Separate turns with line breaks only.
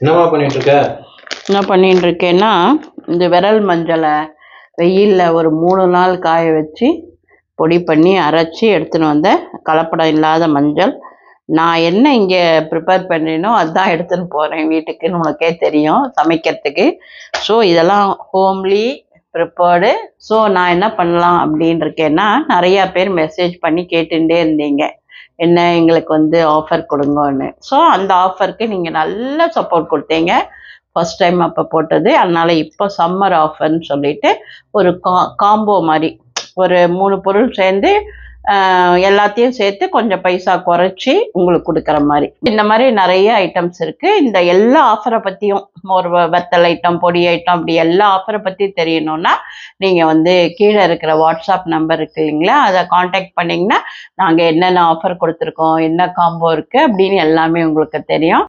என்னம்மா பண்ணிட்டு இருக்க
என்ன பண்ணிட்டு இருக்கேன்னா இந்த விரல் மஞ்சளை வெயிலில் ஒரு மூணு நாள் காய வச்சு பொடி பண்ணி அரைச்சி எடுத்துன்னு வந்த கலப்படம் இல்லாத மஞ்சள். நான் என்ன இங்கே ப்ரிப்பேர் பண்ணேனோ அதுதான் எடுத்துன்னு போகிறேன் வீட்டுக்குன்னு உனக்கே தெரியும் சமைக்கிறதுக்கு. ஸோ இதெல்லாம் ஹோம்லி ப்ரிப்பேர்டு ஸோ நான் என்ன பண்ணலாம் அப்படின்னு இருக்கேன்னா நிறையா பேர் மெசேஜ் பண்ணி கேட்டுகிட்டே இருந்தீங்க. என்ன எங்களுக்கு வந்து ஆஃபர் கொடுங்கன்னு. ஸோ அந்த ஆஃபருக்கு நீங்கள் நல்ல சப்போர்ட் கொடுத்தீங்க. ஃபர்ஸ்ட் டைம் அப்போ போட்டது. அதனால இப்போ சம்மர் ஆஃபர்னு சொல்லிட்டு ஒரு கா காம்போ மாதிரி. ஒரு மூணு பொருள் சேர்ந்து எல்லாத்தையும் சேர்த்து கொஞ்சம் பைசா குறைச்சி உங்களுக்கு கொடுக்குற மாதிரி. இந்த மாதிரி நிறைய ஐட்டம்ஸ் இருக்கு. இந்த எல்லா ஆஃபரை பற்றியும் ஒரு வ- வத்தல் ஐட்டம் பொடி ஐட்டம் அப்படி எல்லா ஆஃபரை பற்றி தெரியணும்னா நீங்கள் வந்து கீழே இருக்கிற வாட்ஸ்அப் நம்பர் இருக்கு இல்லைங்களா? அதை காண்டாக்ட் பண்ணிங்கன்னா நாங்கள் என்னென்ன ஆஃபர் கொடுத்துருக்கோம் என்ன காம்போ இருக்குது அப்படின்னு எல்லாமே உங்களுக்கு தெரியும்.